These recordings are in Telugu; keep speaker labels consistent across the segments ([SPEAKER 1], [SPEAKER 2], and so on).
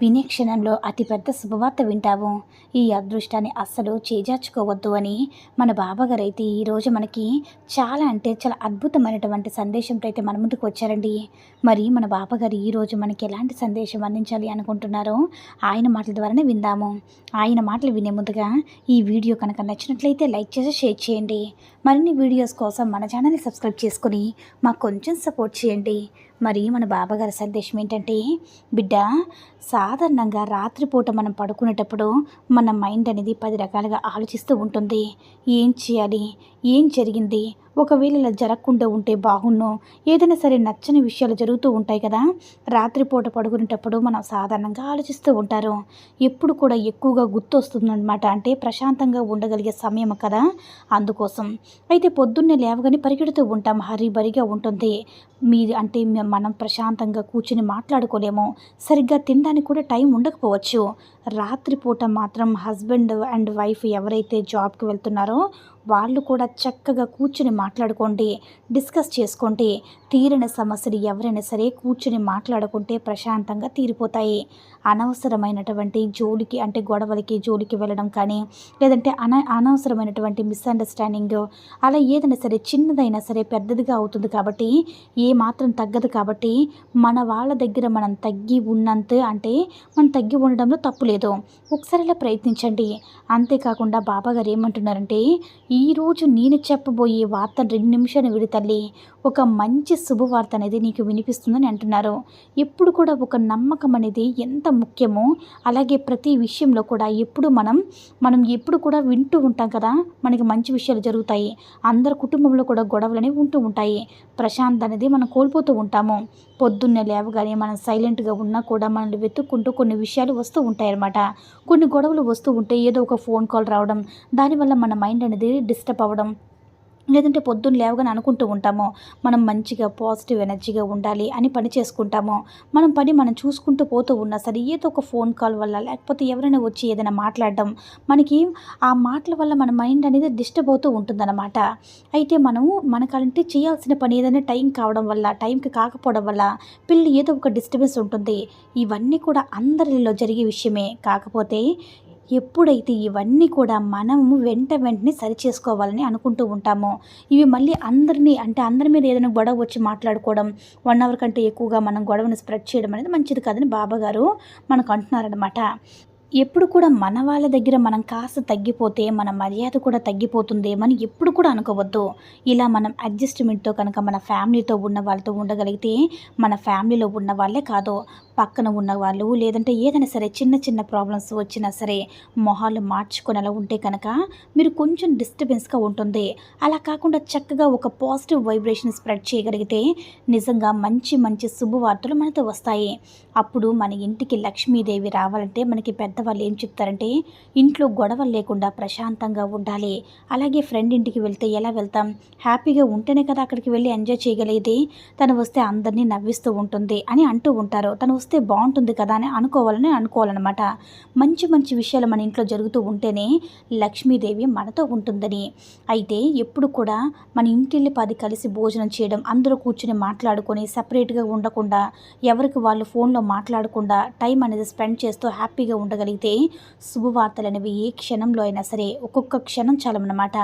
[SPEAKER 1] వినే క్షణంలో అతిపెద్ద శుభవార్త వింటాము ఈ అదృష్టాన్ని అస్సలు చేజార్చుకోవద్దు అని మన బాబాగారు అయితే ఈరోజు మనకి చాలా అంటే చాలా అద్భుతమైనటువంటి సందేశంతో అయితే మన ముందుకు వచ్చారండి. మరి మన బాబాగారు ఈరోజు మనకి ఎలాంటి సందేశం అందించాలి అనుకుంటున్నారో ఆయన మాటల ద్వారానే విందాము. ఆయన మాటలు వినే ముందుగా ఈ వీడియో కనుక నచ్చినట్లయితే లైక్ చేసి షేర్ చేయండి. మరిన్ని వీడియోస్ కోసం మన ఛానల్ని సబ్స్క్రైబ్ చేసుకుని మాకు కొంచెం సపోర్ట్ చేయండి. మరి మన బాబాగారి సందేశం ఏంటంటే బిడ్డ సాధారణంగా రాత్రిపూట మనం పడుకునేటప్పుడు మన మైండ్ అనేది పది రకాలుగా ఆలోచిస్తూ ఉంటుంది. ఏం చేయాలి? ఏం జరిగింది? ఒకవేళ ఇలా జరగకుండా ఉంటే బాగున్ను. ఏదైనా సరే నచ్చని విషయాలు జరుగుతూ ఉంటాయి కదా? రాత్రిపూట పడుకునేటప్పుడు మనం సాధారణంగా ఆలోచిస్తూ ఉంటారు. ఎప్పుడు కూడా ఎక్కువగా గుర్తొస్తుందన్నమాట. అంటే ప్రశాంతంగా ఉండగలిగే సమయం కదా? అందుకోసం. అయితే పొద్దున్నే లేవగానే పరిగెడుతూ ఉంటాం. హరిబరిగా ఉంటుంది. మీ అంటే మనం ప్రశాంతంగా కూర్చుని మాట్లాడుకోలేము. సరిగ్గా తినడానికి కూడా టైం ఉండకపోవచ్చు. రాత్రిపూట మాత్రం హస్బెండ్ అండ్ వైఫ్ ఎవరైతే జాబ్కి వెళ్తున్నారో వాళ్ళు కూడా చక్కగా కూర్చుని మాట్లాడుకోండి డిస్కస్ చేసుకోండి. తీరిన సమస్యలు ఎవరైనా సరే కూర్చుని మాట్లాడుకుంటే ప్రశాంతంగా తీరిపోతాయి. అనవసరమైనటువంటి జోలికి అంటే గొడవలకి జోలికి వెళ్ళడం కానీ లేదంటే అన అనవసరమైనటువంటి మిస్అండర్స్టాండింగ్ అలా ఏదైనా సరే చిన్నదైనా సరే పెద్దదిగా అవుతుంది కాబట్టి ఏ మాత్రం తగ్గదు కాబట్టి మన వాళ్ళ దగ్గర మనం తగ్గి ఉన్నంత అంటే మనం తగ్గి ఉండడంలో తప్పు లేదు. ఒకసారి ఇలా ప్రయత్నించండి. అంతేకాకుండా బాబాగారు ఏమంటున్నారంటే ఈరోజు నేను చెప్పబోయే వార్త రెండు నిమిషాలు విడి తల్లి. ఒక మంచి శుభవార్త అనేది నీకు వినిపిస్తుందని అంటున్నారు. ఎప్పుడు కూడా ఒక నమ్మకం అనేది ఎంత ముఖ్యము. అలాగే ప్రతి విషయంలో కూడా ఎప్పుడు మనం మనం ఎప్పుడు కూడా వింటూ ఉంటాం కదా మనకి మంచి విషయాలు జరుగుతాయి. అందరి కుటుంబంలో కూడా గొడవలు అనేవి ఉంటూ ఉంటాయి. ప్రశాంత్ అనేది మనం కోల్పోతూ ఉంటాము. పొద్దున్నే లేవగానే మనం సైలెంట్గా ఉన్నా కూడా మనల్ని వెతుక్కుంటూ కొన్ని విషయాలు వస్తూ ఉంటాయి అన్నమాట. కొన్ని గొడవలు వస్తూ ఉంటే ఏదో ఒక ఫోన్ కాల్ రావడం దానివల్ల మన మైండ్ అనేది డిస్టర్బ్ అవ్వడం లేదంటే పొద్దున్న లేవగానే అనుకుంటూ ఉంటాము మనం మంచిగా పాజిటివ్ ఎనర్జీగా ఉండాలి అని పని చేసుకుంటాము. మనం పని మనం చూసుకుంటూ పోతూ ఉన్నా సరే ఏదో ఒక ఫోన్ కాల్ వల్ల లేకపోతే ఎవరైనా వచ్చి ఏదైనా మాట్లాడడం మనకి ఆ మాటల వల్ల మన మైండ్ అనేది డిస్టర్బ్ అవుతూ ఉంటుందన్నమాట. అయితే మనము మనకంటే చేయాల్సిన పని ఏదైనా టైం కావడం వల్ల టైంకి కాకపోవడం వల్ల పిల్లలు ఏదో ఒక డిస్టర్బెన్స్ ఉంటుంది. ఇవన్నీ కూడా అందరిలో జరిగే విషయమే. కాకపోతే ఎప్పుడైతే ఇవన్నీ కూడా మనము వెంట వెంటనే సరి చేసుకోవాలని అనుకుంటూ ఉంటామో ఇవి మళ్ళీ అందరినీ అంటే అందరి మీద ఏదైనా గొడవ వచ్చి మాట్లాడుకోవడం వన్ అవర్ కంటే ఎక్కువగా మనం గొడవని స్ప్రెడ్ చేయడం అనేది మంచిది కాదని బాబాగారు మనకు అంటున్నారనమాట ఎప్పుడు కూడా మన వాళ్ళ దగ్గర మనం కాస్త తగ్గిపోతే మన మర్యాద కూడా తగ్గిపోతుందేమని ఎప్పుడు కూడా అనుకోవద్దు. ఇలా మనం అడ్జస్ట్మెంట్తో కనుక మన ఫ్యామిలీతో ఉన్న వాళ్ళతో ఉండగలిగితే మన ఫ్యామిలీలో ఉన్న వాళ్ళే కాదు పక్కన ఉన్న వాళ్ళు లేదంటే ఏదైనా సరే చిన్న చిన్న ప్రాబ్లమ్స్ వచ్చినా సరే మొహాలు మార్చుకొని అలా ఉంటే కనుక మీరు కొంచెం డిస్టర్బెన్స్గా ఉంటుంది. అలా కాకుండా చక్కగా ఒక పాజిటివ్ వైబ్రేషన్ స్ప్రెడ్ చేయగలిగితే నిజంగా మంచి మంచి శుభవార్తలు మనతో వస్తాయి. అప్పుడు మన ఇంటికి లక్ష్మీదేవి రావాలంటే మనకి పెద్ద పెద్దవాళ్ళు ఏం చెప్తారంటే ఇంట్లో గొడవలు లేకుండా ప్రశాంతంగా ఉండాలి. అలాగే ఫ్రెండ్ ఇంటికి వెళ్తే ఎలా వెళ్తాం? హ్యాపీగా ఉంటేనే కదా అక్కడికి వెళ్ళి ఎంజాయ్ చేయగలిగేది. తను వస్తే అందరినీ నవ్విస్తూ ఉంటుంది అని అంటూ ఉంటారు. తను వస్తే బాగుంటుంది కదా అని అనుకోవాలని అనుకోవాలన్నమాట. మంచి మంచి విషయాలు మన ఇంట్లో జరుగుతూ ఉంటేనే లక్ష్మీదేవి మనతో ఉంటుందని. అయితే ఎప్పుడు కూడా మన ఇంటిల్లి పది కలిసి భోజనం చేయడం అందరూ కూర్చుని మాట్లాడుకొని సపరేట్గా ఉండకుండా ఎవరికి వాళ్ళు ఫోన్లో మాట్లాడకుండా టైం అనేది స్పెండ్ చేస్తూ హ్యాపీగా ఉండగలిగితే చేయగలిగితే శుభవార్తలు అనేవి ఏ క్షణంలో అయినా సరే ఒక్కొక్క క్షణం చాలన్నమాట.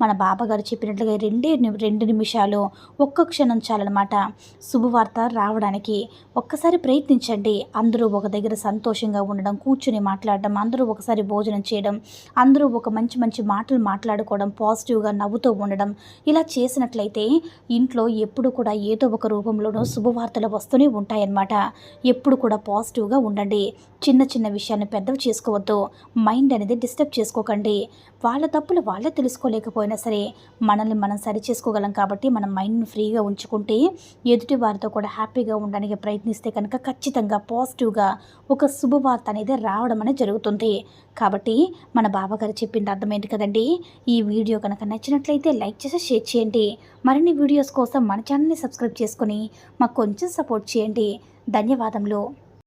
[SPEAKER 1] మన బాబాగారు చెప్పినట్లుగా రెండే ని- రెండు నిమిషాలు ఒక్క క్షణం చాలన్నమాట. శుభవార్త రావడానికి ఒక్కసారి ప్రయత్నించండి. అందరూ ఒక దగ్గర సంతోషంగా ఉండడం కూర్చుని మాట్లాడడం అందరూ ఒకసారి భోజనం చేయడం అందరూ ఒక మంచి మంచి మాటలు మాట్లాడుకోవడం పాజిటివ్గా నవ్వుతూ ఉండడం ఇలా చేసినట్లయితే ఇంట్లో ఎప్పుడు కూడా ఏదో ఒక రూపంలోనూ శుభవార్తలు వస్తూనే ఉంటాయన్నమాట. ఎప్పుడు కూడా పాజిటివ్గా ఉండండి. చిన్న చిన్న విషయాన్ని పెద్ద పెద్దవి చేసుకోవద్దు. మైండ్ అనేది డిస్టర్బ్ చేసుకోకండి. వాళ్ళ తప్పులు వాళ్ళే తెలుసుకోలేకపోయినా సరే మనల్ని మనం సరి చేసుకోగలం కాబట్టి మన మైండ్ని ఫ్రీగా ఉంచుకుంటే ఎదుటి వారితో కూడా హ్యాపీగా ఉండడానికి ప్రయత్నిస్తే కనుక ఖచ్చితంగా పాజిటివ్గా ఒక శుభవార్త అనేది రావడం అనేది జరుగుతుంది. కాబట్టి మన బాబాగారు చెప్పింది అర్థమైంది కదండి. ఈ వీడియో కనుక నచ్చినట్లయితే లైక్ చేసి షేర్ చేయండి. మరిన్ని వీడియోస్ కోసం మన ఛానల్ని సబ్స్క్రైబ్ చేసుకొని మాకు కొంచెం సపోర్ట్ చేయండి. ధన్యవాదములు.